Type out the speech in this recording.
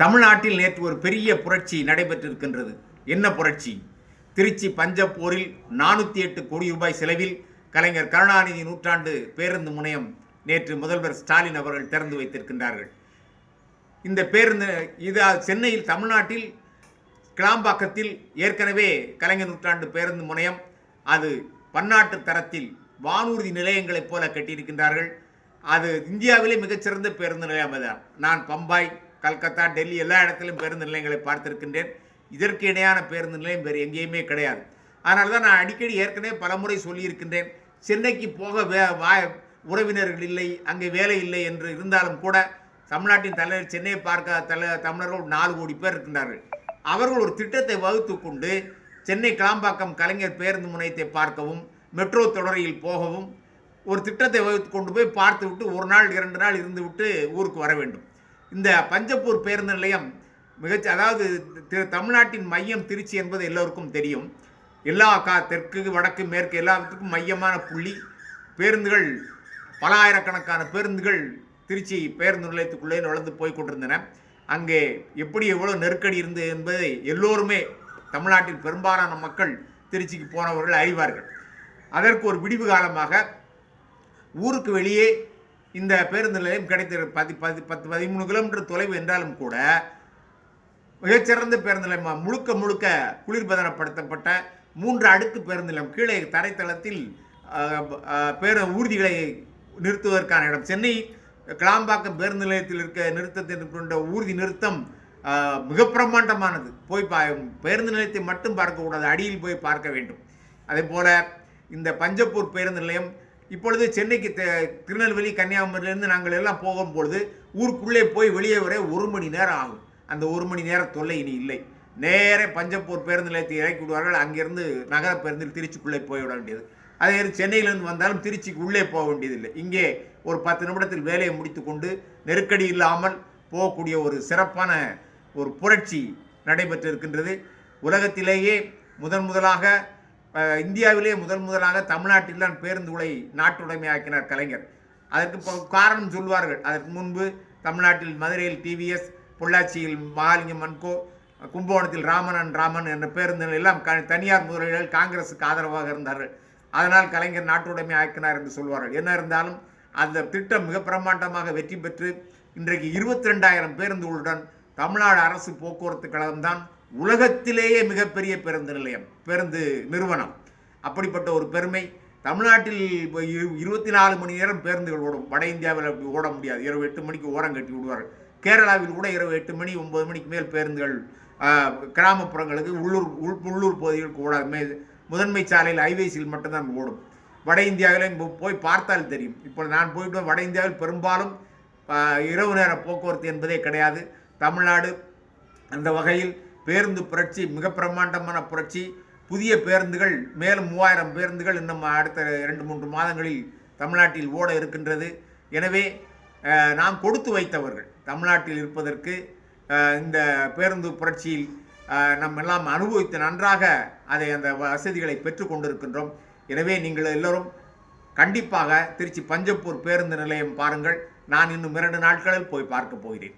தமிழ்நாட்டில் நேற்று ஒரு பெரிய புரட்சி நடைபெற்றிருக்கின்றது. என்ன புரட்சி? திருச்சி பஞ்சப்போரில் நானூற்றி எட்டு கோடி ரூபாய் செலவில் கலைஞர் கருணாநிதி நூற்றாண்டு பேருந்து முனையம் நேற்று முதல்வர் ஸ்டாலின் அவர்கள் திறந்து வைத்திருக்கின்றார்கள். இந்த பேருந்து இது சென்னையில் தமிழ்நாட்டில் கிளாம்பாக்கத்தில் ஏற்கனவே கலைஞர் நூற்றாண்டு பேருந்து முனையம் அது பன்னாட்டு தரத்தில் வானூர்தி நிலையங்களைப் போல கட்டியிருக்கின்றார்கள். அது இந்தியாவிலே மிகச்சிறந்த பேருந்து நிலையம் தான் நான் பம்பாய் கல்கத்தா டெல்லி எல்லா இடத்துலையும் பேருந்து நிலையங்களை பார்த்திருக்கின்றேன். இதற்கு இணையான பேருந்து நிலையம் வேறு எங்கேயுமே கிடையாது. அதனால தான் நான் அடிக்கடி ஏற்கனவே பலமுறை சொல்லியிருக்கின்றேன். சென்னைக்கு போக வே வா உறவினர்கள் இல்லை அங்கே வேலை இல்லை என்று இருந்தாலும் கூட தமிழ்நாட்டின் தலைவர் சென்னையை பார்க்க தலை தமிழர்கள் நாலு கோடி பேர் இருக்கின்றார்கள். அவர்கள் ஒரு திட்டத்தை வகுத்து கொண்டு சென்னை கிளாம்பாக்கம் கலைஞர் பேருந்து முனையத்தை பார்க்கவும் மெட்ரோ தொடரையில் போகவும் ஒரு திட்டத்தை வகுத்து கொண்டு போய் பார்த்து விட்டு ஒரு நாள் இரண்டு நாள் இருந்து விட்டு ஊருக்கு வர வேண்டும். இந்த பஞ்சப்பூர் பேருந்து நிலையம் மிகச்ச அதாவது திரு தமிழ்நாட்டின் மையம் திருச்சி என்பது எல்லோருக்கும் தெரியும். எல்லா கா தெற்கு வடக்கு மேற்கு எல்லாத்துக்கும் மையமான புள்ளி. பேருந்துகள் பல ஆயிரக்கணக்கான பேருந்துகள் திருச்சி பேருந்து நிலையத்துக்குள்ளே நுழைந்து போய் கொண்டிருந்தன. அங்கே எப்படி எவ்வளோ நெருக்கடி இருந்தது என்பதை எல்லோருமே தமிழ்நாட்டில் பெரும்பாலான மக்கள் திருச்சிக்கு போனவர்கள் அறிவார்கள். அதற்கு ஒரு விடிவு காலமாக ஊருக்கு வெளியே இந்த பேருந்து நிலையம் கிடைத்த பதி பதி பத்து பதிமூணு கிலோமீட்டர் தொலைவு என்றாலும் கூட மிகச்சிறந்த பேருந்து நிலையம் முழுக்க முழுக்க குளிர்பதனப்படுத்தப்பட்ட மூன்று அடுக்கு பேருந்து நிலையம். கீழே தரைத்தளத்தில் பேர ஊர்திகளை நிறுத்துவதற்கான இடம். சென்னை கிளாம்பாக்கம் பேருந்து நிலையத்தில் இருக்க நிறுத்தத்தில் கொண்ட ஊர்தி நிறுத்தம் மிக பிரமாண்டமானது போய் பா பேருந்து நிலையத்தை மட்டும் பார்க்கக்கூடாது அடியில் போய் பார்க்க வேண்டும். அதே போல் இந்த பஞ்சப்பூர் பேருந்து நிலையம் இப்பொழுது சென்னைக்கு திருநெல்வேலி கன்னியாகுமரியிலேருந்து நாங்கள் எல்லாம் போகும்பொழுது ஊருக்குள்ளே போய் வெளியே வர ஒரு மணி நேரம் ஆகும். அந்த ஒரு மணி நேர தொல்லை இனி இல்லை. நேர பஞ்சப்பூர் பேருந்து நிலையத்தை இறக்கி விடுவார்கள். அங்கிருந்து நகர பேருந்தில் திருச்சிக்குள்ளே போய்விட வேண்டியது. அதே மாதிரி சென்னையிலிருந்து வந்தாலும் திருச்சிக்கு உள்ளே போக வேண்டியதில்லை. இங்கே ஒரு பத்து நிமிடத்தில் வேலையை முடித்துக்கொண்டு நெருக்கடி இல்லாமல் போகக்கூடிய ஒரு சிறப்பான ஒரு புரட்சி நடைபெற்று இருக்கின்றது உலகத்திலேயே முதன் முதலாக இந்தியாவிலே முதன் முதலாக தமிழ்நாட்டில் தான் பேருந்துகளை நாட்டுடைமையாக்கினார் கலைஞர். அதற்கு காரணம் சொல்வார்கள். அதற்கு முன்பு தமிழ்நாட்டில் மதுரையில் டிவிஎஸ் பொள்ளாச்சியில் மகாலிங்கம் மன்கோ கும்பகோணத்தில் ராமனன் ராமன் என்ற பேருந்துகள் எல்லாம் தனியார் முதலீடுகள் காங்கிரஸுக்கு ஆதரவாக இருந்தார்கள். அதனால் கலைஞர் நாட்டுடைமை ஆக்கினார் என்று சொல்வார்கள். என்ன இருந்தாலும் அந்த திட்டம் மிக பிரம்மாண்டமாக வெற்றி பெற்று இன்றைக்கு இருபத்தி ரெண்டாயிரம் பேருந்துகளுடன் தமிழ்நாடு அரசு போக்குவரத்து கழகம்தான் உலகத்திலேயே மிகப்பெரிய பேருந்து நிலையம் பேருந்து நிறுவனம். அப்படிப்பட்ட ஒரு பெருமை. தமிழ்நாட்டில் இப்போ இரு- இருபத்தி நாலு மணி நேரம் பேருந்துகள் ஓடும். வட இந்தியாவில் அப்படி ஓட முடியாது. இரவு எட்டு மணிக்கு ஓரம் கட்டி விடுவார்கள். கேரளாவில் கூட இரவு எட்டு மணி ஒன்பது மணிக்கு மேல் பேருந்துகள் கிராமப்புறங்களுக்கு உள்ளூர் உள் உள்ளூர் பகுதிகளுக்கு ஓடாமே முதன்மை சாலையில் ஹைவேஸில் மட்டும்தான் ஓடும். வட இந்தியாவில் இப்போ போய் பார்த்தால் தெரியும். இப்போ நான் போயிட்டு வட இந்தியாவில் பெரும்பாலும் இரவு நேர போக்குவரத்து என்பதே கிடையாது. தமிழ்நாடு அந்த வகையில் பேருந்து புரட்சி மிக பிரம்மாண்டமான புரட்சி. புதிய பேருந்துகள் மேலும் மூவாயிரம் பேருந்துகள் இன்னும் அடுத்த இரண்டு மூன்று மாதங்களில் தமிழ்நாட்டில் ஓட இருக்கின்றது. எனவே நாம் கொடுத்து வைத்தவர்கள் தமிழ்நாட்டில் இருப்பதற்கு இந்த பேருந்து புரட்சியில் நம் எல்லாம் அனுபவித்து நன்றாக அதை அந்த வசதிகளை பெற்று கொண்டிருக்கின்றோம். எனவே நீங்கள் எல்லோரும் கண்டிப்பாக திருச்சி பஞ்சப்பூர் பேருந்து நிலையம் பாருங்கள். நான் இன்னும் இரண்டு நாட்களில் போய் பார்க்க போகிறேன்.